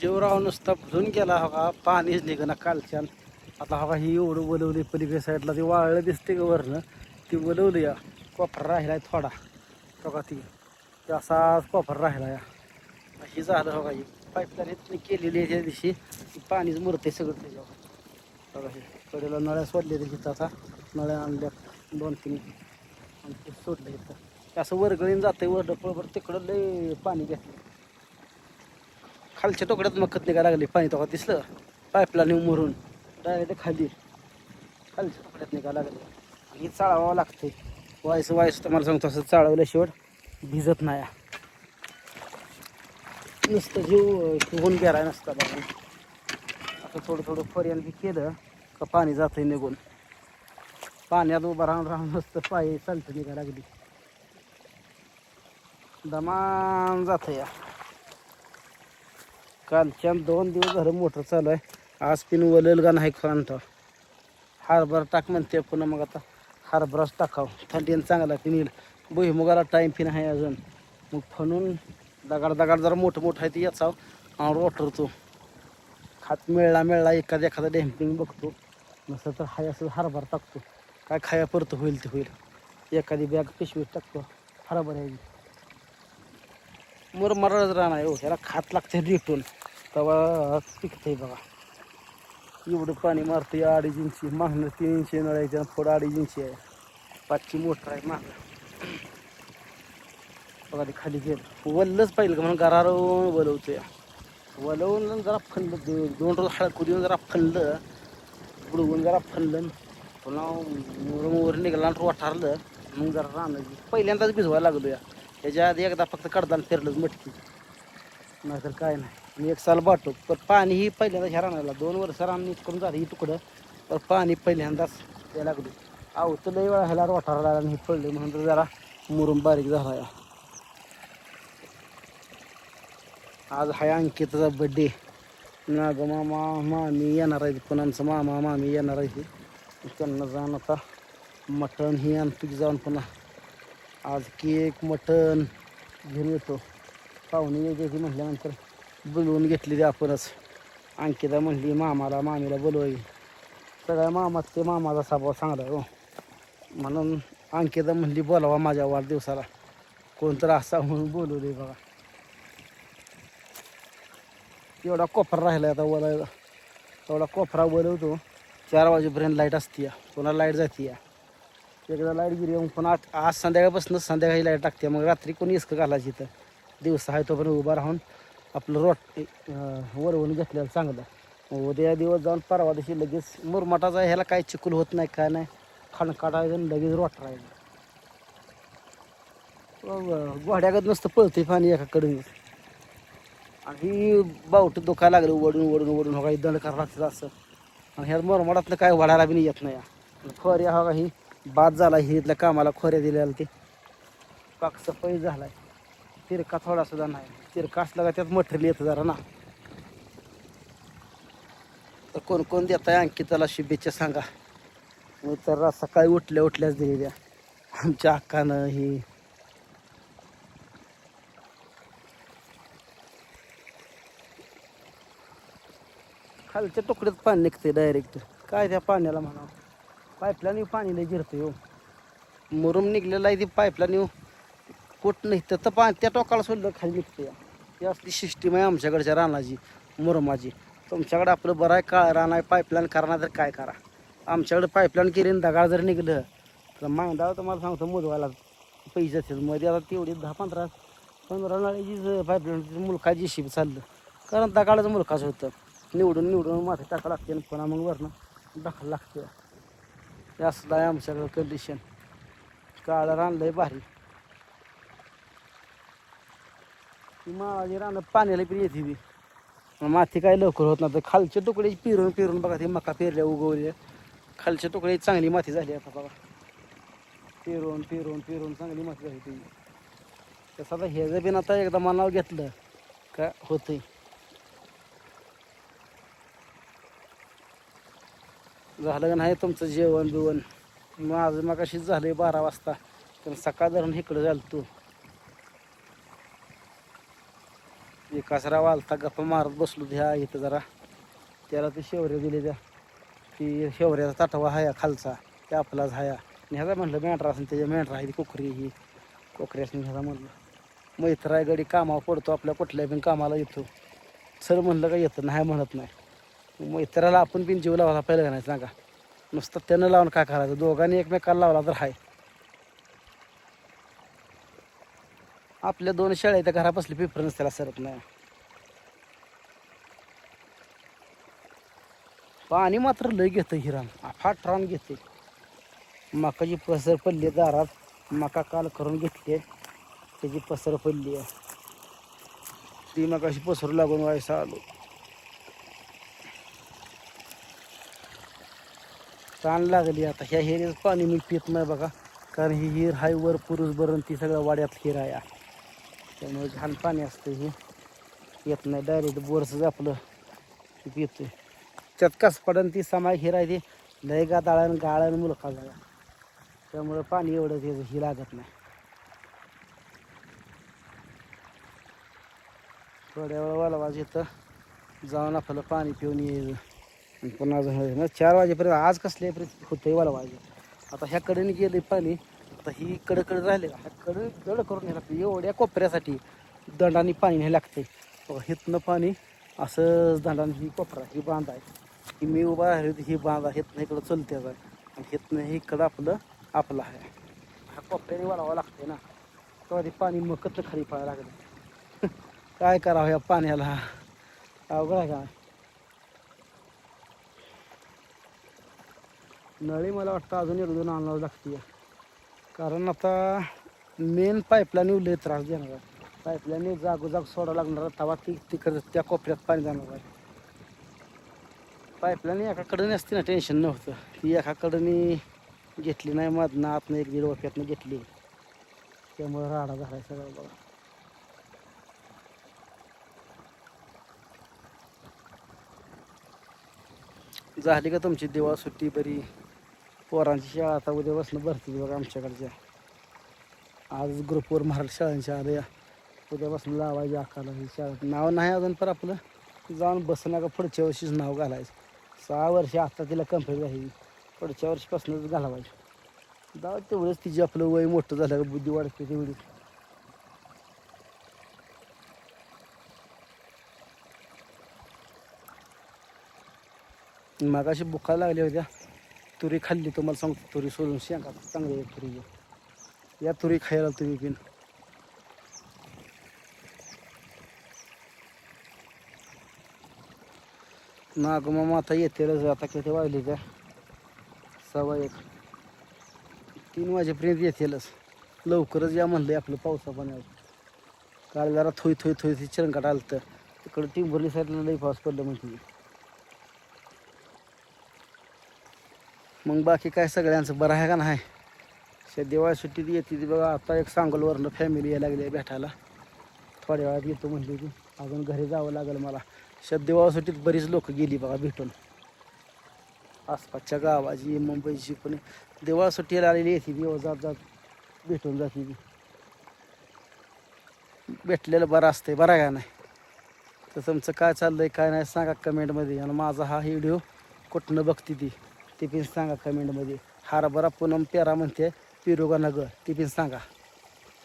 शिवराव नुसता भरून गेला हवा पाणीच निघणं कालच्यान. आता हवा ही एवढं वलवली पलीकडे साईडला ते वाळलं दिसते का वरनं. ती वलवली या. क्वापर राहिला आहे थोडा. बघा ती. असाच कोपरा राहिला या ही झालं हवा ही पाईपलाईन केलेली आहे त्या दिवशी. ती पाणीच मुरते सगळं त्याच्यावर. बघा हे कडेला नळ्या सोडल्या तिथं आता. नळ्या आणल्या दोन तीन. आणि ते सोडलं इथं. असं वरगळीन जाते वरडं पळभर तिकडं लय पाणी घेतलं खालच्या तुकड्यात मग खत निघायला लागली. पाणी तोका दिसलं. पाईपला नेऊन मुरून. डायरेक्ट खाली. खालच्या तोकड्यात निघायला लागले. आणि चाळावं लागते वायस वायस तुम्हाला सांगतो असं चाळवल्याशिवाय शेवट भिजत नाही. नुसतं जीव होऊन गेला नसता बाबा. आता थोडं थोडं पर्यंत बी केलं का पाणी जातंय निघून. पाण्यात उभं राहून राहून नुसतं पाय चालतं निघायला लागली. दमान जातं या. कालच्या दोन दिवस झालं मोटर चालू आहे. आज पिन वलेल का नाही खाणतो हरभरा टाक म्हणते पुन्हा मग आता. हरभराच टाकाव. थंडीनं चांगला पिन येईल. भुईमुगाला टाईम पिन आहे अजून. मग फणून दगाड दगाड जरा मोठं मोठं आहे ते याचाव. आणि रोटरतो खात मिळला मिळला एखादा एखादा डॅम्पिंग बघतो. नसं तर हाय असं हरभरा टाकतो. काय खाया परत होईल ते होईल. एखादी बॅग पिशवीत टाकतो. हरभरा आहे. मुरमराच राहणार हो. ह्याला खात लागते रिटून तेव्हा पिकते बघा. एवढं पाणी मारतं अडीच इंची. मागणं तीन इंची नळायचं आणि पुढं अडीच इंची आहे. पाचची मोटर आहे मागणं बघा ते खाली गेलं. वल्लच पाहिलं का म्हणून गरारून वलवतोय. वलवून जरा फनलं दोन रोज हळकू देऊन जरा फनलं बुडवून जरा फनलं पुन्हा वर निघाला आणि वाठारलं मग जरा राहणं पहिल्यांदाच भिजवायला लागलो या त्याच्या आधी एकदा फक्त कडदान फिरलंच मटकी नाहीतर काय नाही. मी एक साल बाटो पण पाणी ही पहिल्यांदा ह्या रानाला दोन वर्ष रान करून झालं ही तुकडं तर पाणी पहिल्यांदाच द्यायला लागली. आहो तर लई वेळा ह्याला वाठारा लागला आणि हे पडले म्हणून तर जरा मुरुम बारीक झाला या. आज हाय अंकिताचा बड्डे नाग मामा मामी येणार आहे पण आमचा मामा मामी येणार आहे त्यांना जाण आता मटण ही आणतो की जाऊन पुन्हा. आज केक मटण घेऊन येतो. पाहुणे यायची म्हटल्यानंतर बोलवून घेतलेली आपणच. अंकिता म्हणली मामाला मामीला बोलवाई सगळ्या मामात ते मामाचा स्वभाव चांगला हो. म्हणून अंकिता म्हणली बोलावा माझ्या वाढदिवसाला. कोणतरी असा म्हणून बोलवले बघा. एवढा कोपरा राहिला आता बोलायला. एवढा कोपरा बोलवतो चार वाजेपर्यंत लाइट असते या पुन्हा लाइट जाते या एकदा लाइट गेली मग पुन्हा आज- संध्याकाळपासून संध्याकाळी लाइट टाकते मग रात्री कोणी इसकं घालायची तर दिवसा आहे तोपर्यंत उभा राहून आपलं रोट वरवून घेतलेलं चांगलं. उद्या दिवस जाऊन परवा दिवशी लगेच मुरमाटाचा ह्याला काही चिकूल होत नाही काय नाही. खाणं काढायचं आणि लगेच रोट राहायचं. घोड्यागत नुसतं पळते पाणी एकाकडून. आणि ही बावट दुखायला लागलं वडून वडून वडून हो काही दंड करा लागतं असं. आणि ह्या मुरमाटातलं काय वाढायला बी येत नाही. या खोऱ्या हो का ही बाद झाला ही इथल्या कामाला खोऱ्या दिल्या ते. पाक सफाई आहे तिरका थोडा सुद्धा नाही. तिरका असला का त्यात मटेरियल येतं जरा ना. तर कोण कोण देत आहे अंकिताला शुभेच्छा सांगा. मी तर सकाळी उठल्या उठल्याच दिलेल्या आमच्या अक्कानं ही. खालच्या तुकड्यात पाणी निघते डायरेक्ट काय त्या पाण्याला म्हणा पाईपलाईन पाणी लय जिरतं हो. मुरुम निघलेला आहे ती पाईपलाईन कोट नाही तर तर त्या टोकाला सोडलं खाली निघते ही असली सिस्टीम आहे आमच्याकडच्या रानाची मुरमाची. तुमच्याकडे आपलं बरं आहे काळ रान आहे पाईपलाईन करणार तर काय करा. आमच्याकडे पाईपलाईन केली आणि जर निघलं तर मागदा तुम्हाला सांगतो मोजवायला पैसे असेल मध्ये आता तेवढी दहा पंधरा पंधरा नाळ्याची पाईपलाईन मुलकाची शिप चाललं कारण दगाळाचं मुलकाच होतं. निवडून निवडून माथे टाका लागते आणि पुन्हा मग वरनं दाखल लागते. हे असलं आहे आमच्याकडं कंडिशन काळं आहे भारी. ती माळाची रानं पाण्याला पण येते ती माती काय लवकर होत नाही. तर खालच्या तुकडे पिरून पिरून बघा ते मका पेरल्या उगवल्या. खालच्या तुकडे चांगली माती झाली आता बघा. पेरून पिरून पिरून चांगली माती झाली ती. तसं आता ह्याचं बिन आता एकदा मनावर घेतलं का होतंय? झालं का नाही तुमचं जेवण बिवण? माझं मग अशीच झालंय बारा वाजता. तर सकाळ धरून इकडं झालं तू म्हणजे विकासराव आलता गप्पा मारत बसलो ह्या इथं जरा. त्याला ते शेवऱ्या दिले त्या. ती शेवऱ्याचा ताटवा हाया खालचा ते आपलाच हाया. आणि ह्याचा म्हटलं मेंढरा असेल त्याच्या मेंढरा आहे ती कोकरी ही. कोकरी ह्याचा म्हटलं मैत्र आहे गडी कामावर पडतो आपल्या कुठल्या पण कामाला येतो. सर म्हणलं का येतं नाही म्हणत नाही. मैत्राला आपण बिन जीव लावला पहिलं का नाही सांगा नुसतं त्यानं लावून काय करायचं? दोघांनी एकमेकाला लावला तर हाय. आपल्या दोन शाळा त्या बसले प्रिफरन्स त्याला सरत नाही. पाणी मात्र लय घेतं हिरान. अफाट रान घेते मकाची पसर पडली दारात. मका काल करून घेतली त्याची पसर पडली आहे. ती मकाशी पसरू लागून व्हायचा आलो. ताण लागली आता. ह्या हिरीच पाणी मी पित नाही बघा. कारण ही हिर हाय वर पुरुष भरून ती सगळं वाड्यात हिर आहे. त्यामुळे घाण पाणी असतं हे. येत नाही डायरेक्ट बोरच आपलं ते पितोय. त्यात कस पडन ती समाय हे राहते लय गा दाळण गाळण मुलखा झाला. त्यामुळं पाणी एवढं त्याचं ही लागत नाही. थोड्या वेळ वालवाज येतं जाऊन आपलं पाणी पिऊन यायचं. पुन्हा अजून चार वाजेपर्यंत आज कसल्या पर्यंत होतंय वालवाज? आता ह्याकडे गेले पाणी आता ही कडं कडं राहिले. ह्या कडं दड करून हे लागते. एवढ्या कोपऱ्यासाठी दंडाने पाणी नाही लागते. बघा पाणी असंच दंडाने ही कोपरा ही बांध आहे. ही मी उभा आहे ही बांध आहे. हितनं इकडं चलते आहे आणि हिथनं हे इकडं आपलं आपलं आहे. हा कोपऱ्याने वाढावं लागते ना. तेव्हा ते पाणी मकत खाली पडायला लागलं. काय करावं या पाण्याला? अवघड आहे का? नळी मला वाटतं अजून एक दोन आणावं लागते कारण आता मेन पाईपलाईन लय त्रास देणार आहे. पाईपलाईन जागोजाग सोडावं लागणार आहे, तेव्हा ती तिकडं त्या कोपऱ्यात पाणी जाणार आहे. पाईपलाईन एकाकडं असते ना टेन्शन नव्हतं. ती एकाकडनी घेतली नाही मधनं आतनं एक दीड वाफ्यातनं घेतली. त्यामुळे राडा झाला सगळं बघा. झाली का तुमची दिवाळ सुट्टी बरी? पोरांची शाळा आता उद्यापासून भरती बघा आमच्याकडच्या आज ग्रुपवर महाराष्ट्र शाळांच्या आल्या उद्यापासून लावायची आकाला ही शाळा. नाव नाही अजून पण आपलं. जाऊन बसणं का पुढच्या वर्षीच नाव घालायचं. सहा वर्ष आता तिला कंप्लीट झाली. पुढच्या वर्षीपासूनच घालावायची. जाऊ तेवढंच तिची आपलं वय मोठं झालं का बुद्धी वाढते तेवढी. मागाशी बुखाला लागल्या होत्या तुरी खाल्ली तुम्हाला सांगतो तुरी सोडून शेंगा चांगली आहे तुरी या तुरी खायला तुम्ही पिन मग आता येतेलच आता किती वाजले का? सव्वा एक. तीन वाजेपर्यंत येतेलच. लवकरच या म्हणलंय आपलं पावसा पाण्यावर. काल जरा थोई थोई थोई ती चिरंकाट आलं तर तिकडं टिंबरली साईडला लई पाऊस पडलं म्हणते. मग बाकी काय सगळ्यांचं बरं आहे का नाही? शे दिवाळी सुट्टीत येते ती बघा आता एक सांगोलवरनं फॅमिली यायला लागली आहे भेटायला. थोड्या वेळात येतो म्हणली ती. अजून घरी जावं लागेल मला. शे दिवाळी सुट्टीत बरीच लोक गेली बघा भेटून. आसपासच्या गावाची मुंबईची पण. दिवाळी सुट्टीला आलेली येते ती हो, जात जात भेटून जाते ती. भेटलेलं बरं असतंय बरं आहे का नाही? तर तुमचं काय चाललं आहे काय नाही सांगा कमेंटमध्ये आणि माझा हा व्हिडिओ कुठनं बघते ती? ते पण सांगा कमेंटमध्ये हरभरा पूनम पेरा म्हणते पिरोगा नगर. ते पण सांगा.